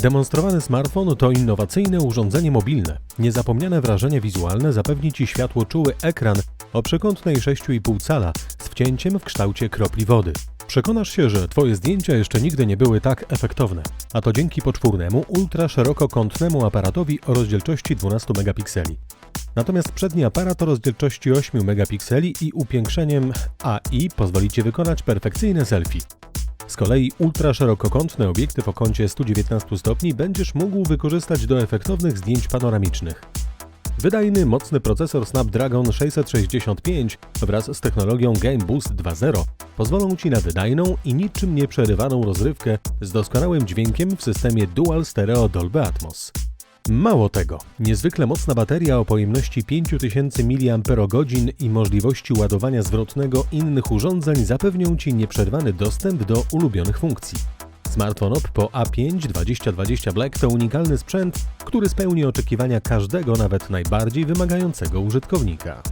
Demonstrowany smartfon to innowacyjne urządzenie mobilne. Niezapomniane wrażenie wizualne zapewni Ci światłoczuły ekran o przekątnej 6,5 cala z wcięciem w kształcie kropli wody. Przekonasz się, że Twoje zdjęcia jeszcze nigdy nie były tak efektowne, a to dzięki poczwórnemu, ultraszerokokątnemu aparatowi o rozdzielczości 12 megapikseli. Natomiast przedni aparat o rozdzielczości 8 megapikseli i upiększeniem AI pozwoli Ci wykonać perfekcyjne selfie. Z kolei ultraszerokokątny obiektyw o kącie 119 stopni będziesz mógł wykorzystać do efektownych zdjęć panoramicznych. Wydajny, mocny procesor Snapdragon 665 wraz z technologią Game Boost 2.0 pozwolą Ci na wydajną i niczym nie przerywaną rozrywkę z doskonałym dźwiękiem w systemie Dual Stereo Dolby Atmos. Mało tego, niezwykle mocna bateria o pojemności 5000 mAh i możliwości ładowania zwrotnego innych urządzeń zapewnią Ci nieprzerwany dostęp do ulubionych funkcji. Smartfon Oppo A5 2020 Black to unikalny sprzęt, który spełni oczekiwania każdego, nawet najbardziej wymagającego użytkownika.